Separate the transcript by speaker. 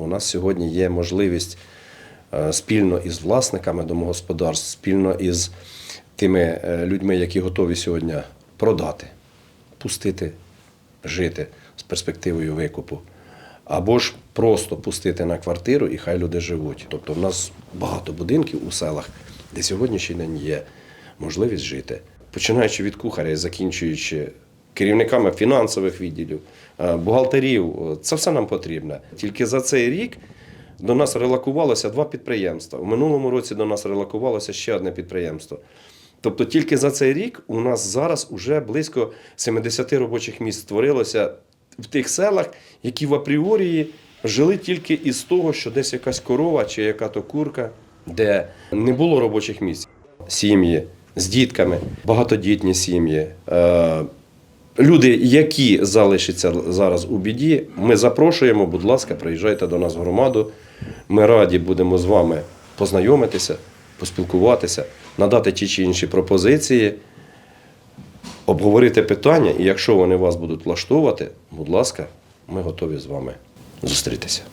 Speaker 1: У нас сьогодні є можливість е, спільно із власниками домогосподарств, спільно із тими е, людьми, які готові сьогодні продати, пустити жити з перспективою викупу. Або ж просто пустити на квартиру і хай люди живуть. Тобто в нас багато будинків у селах, де сьогоднішній день є можливість жити. Починаючи від кухаря і закінчуючи керівниками фінансових відділів, е, бухгалтерів, е, це все нам потрібно. Тільки за цей рік до нас релокувалося два підприємства. У минулому році до нас релокувалося ще одне підприємство. Тобто тільки за цей рік у нас зараз уже близько 70 робочих місць створилося в тих селах, які в апріорії жили тільки із того, що десь якась корова чи яка-то курка, де не було робочих місць. Сім'ї з дітками, багатодітні сім'ї. Люди, які залишаться зараз у біді, ми запрошуємо, будь ласка, приїжджайте до нас в громаду. Ми раді будемо з вами познайомитися, поспілкуватися, надати ті чи інші пропозиції, обговорити питання, і якщо вони вас будуть влаштовувати, будь ласка, ми готові з вами зустрітися.